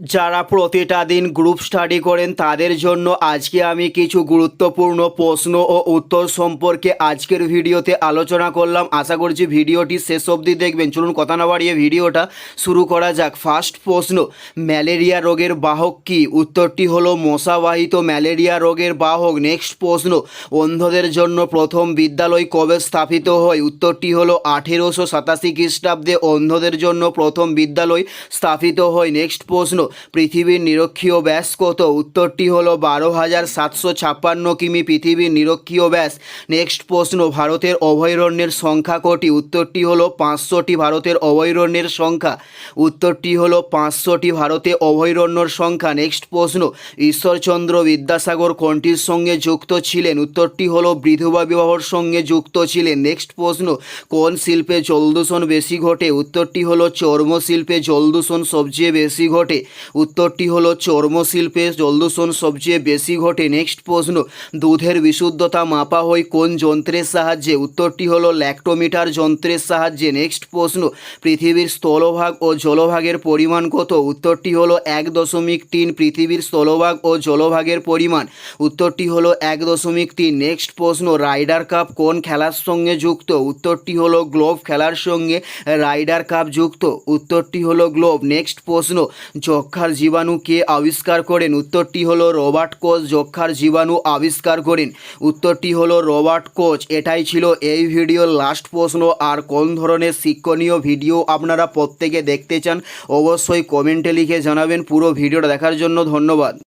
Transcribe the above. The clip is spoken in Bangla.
যারা প্রতিটা দিন গ্রুপ স্টাডি করেন, তাদের জন্য আজকে আমি কিছু গুরুত্বপূর্ণ প্রশ্ন ও উত্তর সম্পর্কে আজকের ভিডিওতে আলোচনা করলাম। আশা করছি ভিডিওটি শেষ অবধি দেখবেন। চলুন কথা না বাড়িয়ে ভিডিওটা শুরু করা যাক। ফার্স্ট প্রশ্ন, ম্যালেরিয়া রোগের বাহক কি? উত্তরটি হলো মশাবাহিত ম্যালেরিয়া রোগের বাহক। নেক্সট প্রশ্ন, অন্ধদের জন্য প্রথম বিদ্যালয় কবে স্থাপিত হয়? উত্তরটি হলো আঠেরোশো সাতাশি খ্রিস্টাব্দে অন্ধদের জন্য প্রথম বিদ্যালয় স্থাপিত হয়। নেক্সট প্রশ্ন পৃথিবীর নিরক্ষীয় ব্যাস কত? উত্তরটি হলো বারো হাজার সাতশো ছাপ্পান্ন কিমি। পৃথিবীর নিরক্ষীয় ব্যাস। নেক্সট প্রশ্ন, ভারতের অভয়ারণ্যের সংখ্যা কটি? উত্তরটি হলো পাঁচশোটি ভারতের অভয়ারণ্যের সংখ্যা। উত্তরটি হলো পাঁচশোটি ভারতে অভয়ারণ্যর সংখ্যা। নেক্সট প্রশ্ন, ঈশ্বরচন্দ্র বিদ্যাসাগর কোনটির সঙ্গে যুক্ত ছিলেন? উত্তরটি হলো বিধবা বিবাহর সঙ্গে যুক্ত ছিলেন। নেক্সট প্রশ্ন, কোন শিল্পে জলদূষণ বেশি ঘটে? উত্তরটি হলো চর্মশিল্পে জলদূষণ সবচেয়ে বেশি ঘটে। উত্তরটি হলো চর্মশিল্পে জলদূষণ সবচেয়ে বেশি ঘটে। নেক্সট প্রশ্ন, দুধের বিশুদ্ধতা মাপা হয় কোন যন্ত্রের সাহায্যে? উত্তরটি হলো ল্যাক্টোমিটার যন্ত্রের সাহায্যে। নেক্সট প্রশ্ন, পৃথিবীর স্থলভাগ ও জলভাগের পরিমাণ কত? উত্তরটি হলো এক দশমিক তিন, পৃথিবীর স্থলভাগ ও জলভাগের পরিমাণ। উত্তরটি হলো এক দশমিক তিন। নেক্সট প্রশ্ন, রাইডার কাপ কোন খেলার সঙ্গে যুক্ত? উত্তরটি হলো গ্লোভ খেলার সঙ্গে রাইডার কাপ যুক্ত। উত্তরটি হলো গ্লোভ নেক্সট প্রশ্ন যক্ষার জীবাণু কে আবিষ্কার করেন। উত্তরটি হলো রবার্ট কোচ, যক্ষার জীবাণু আবিষ্কার করেন। উত্তরটি হলো রবার্ট কোচ। এটাই ছিল এই ভিডিওর লাস্ট প্রশ্ন। আর কোন ধরনের শিক্ষণীয় ভিডিও আপনারা প্রত্যেকে দেখতে চান, অবশ্যই কমেন্টে লিখে জানাবেন। পুরো ভিডিওটা দেখার জন্য ধন্যবাদ।